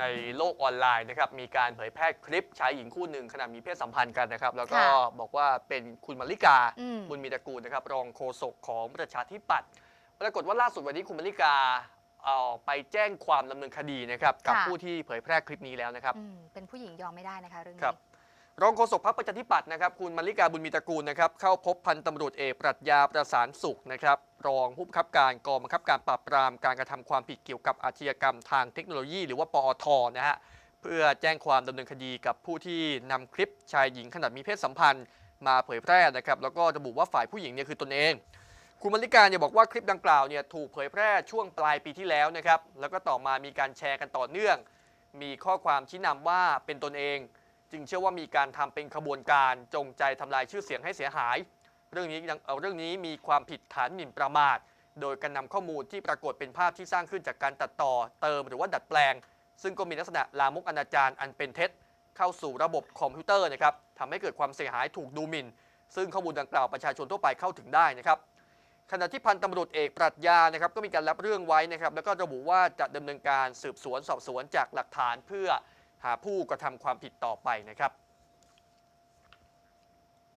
ในโลกออนไลน์นะครับมีการเผยแพร่คลิปชายหญิงคู่หนึ่งขณะมีเพศสัมพันธ์กันนะครับ แล้วก็ค่ะบอกว่าเป็นคุณมาริกาอืม บุญมีตระกูลนะครับรองโฆษกของประชาธิปัตย์ปรากฏว่าล่าสุดวันนี้คุณมาริกาเอาไปแจ้งความดำเนินคดีนะครับกับค่ะผู้ที่เผยแพร่คลิปนี้แล้วนะครับ อืมเป็นผู้หญิงยอมไม่ได้นะคะเรื่องครันี้ บ รองโฆษกพรรคประชาธิปัตย์นะครับคุณมาริกาบุญมีตระกูลนะครับเข้าพบพันตำรวจเอกปรัชญาประสานสุขนะครับรองผู้บังคับการกองบังคับการปราบปรามการกระทำความผิดเกี่ยวกับอาชญากรรมทางเทคโนโลยี หรือว่าปอทนะฮะเพื่อแจ้งความดำเนินคดีกับผู้ที่นำคลิปชายหญิงขนาดมีเพศสัมพันธ์ มาเผยแพร่นะครับแล้วก็ระบุว่าฝ่ายผู้หญิงเนี่ยคือตนเองคุณมาริกาเนี่ยบอกว่าคลิปดังกล่าวเนี่ยถูกเผยแพร่ช่วงปลายปีที่แล้วนะครับแล้วก็ต่อมามีการแชร์กันต่อเนื่อง มีข้อความชี้นำว่าเป็นตนเอง จึงเชื่อว่ามีการทำเป็นขบวนการจงใจทำลายชื่อเสียงให้เสียหาย เรื่องนี้ยังเอ่อเรื่องนี้มีความผิดฐานหมิ่นประมาท โดยการนำข้อมูลที่ปรากฏเป็นภาพที่สร้างขึ้นจากการตัดต่อ เติมหรือว่าดัดแปลง ซึ่งก็มีลักษณะลามกอนาจารอันเป็นเท็จ เข้าสู่ระบบคอมพิวเตอร์นะครับทำให้เกิดความเสียหายถูกดูหมิ่น ซึ่งข้อมูลดังกล่าวประชาชนทั่วไปเข้าถึงได้นะครับขณะที่พันตำรวจเอกปรัชญานะครับก็มีการรับเรื่องไว้นะครับแล้วก็ระบุว่าจะดำเนินการสืบสวนสอบสวนจากหลักฐานเพื่อ หาผู้กระทำความผิดต่อไปนะครับ